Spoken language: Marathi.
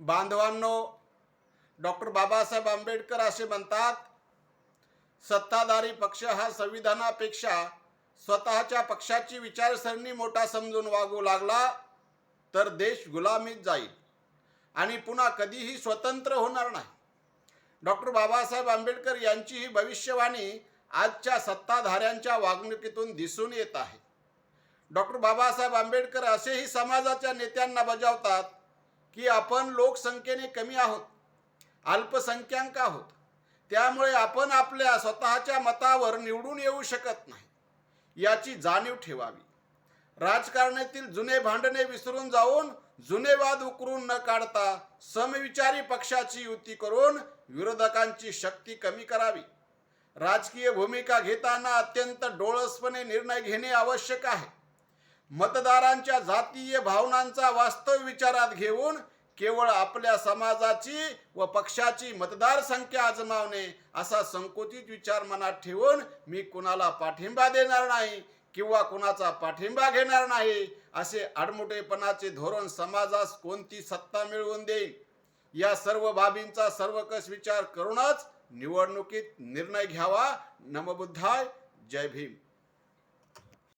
बांधवांनो डॉक्टर बाबासाहेब आंबेडकर असे म्हणतात सत्ताधारी पक्ष हा संविधानापेक्षा स्वतःच्या पक्षाची विचारसरणी मोठा समजून वागू लागला तर देश गुलामीत जाईल आणि पुन्हा कधीही स्वतंत्र होणार नाही. डॉक्टर बाबासाहेब आंबेडकर यांची ही भविष्यवाणी आजच्या सत्ताधाऱ्यांच्या वागणुकीतून दिसून येत आहे. डॉक्टर बाबासाहेब आंबेडकर असेही समाजाच्या नेत्यांना बजावतात की आपण लोकसंख्येने कमी आहोत अल्पसंख्याक आहोत. त्यामुळे आपण आपल्या स्वतःच्या मतावर निवडून येऊ शकत नाही याची जाणीव ठेवावी. राजकारणातील जुने भांडणे विसरून जाऊन जुने वाद उकरून न काढता समविचारी पक्षाची युती करून विरोधकांची शक्ती कमी करावी. राजकीय भूमिका घेताना अत्यंत डोळसपणे निर्णय घेणे आवश्यक आहे. मतदारांच्या जातीय भावनांचा वास्तव विचारात घेऊन केवळ आपल्या समाजाची व पक्षाची मतदार संख्या आजमावणे असा संकुचित विचार मनात ठेवून मी कुणाला पाठिंबा देणार नाही किंवा कुणाचा पाठिंबा घेणार नाही असे आडमुटेपणाचे धोरण समाजास कोणती सत्ता मिळवून देईल? या सर्व बाबींचा सर्वकष विचार करूनच निवडणुकीत निर्णय घ्यावा. नमबुद्धाय. जय भीम.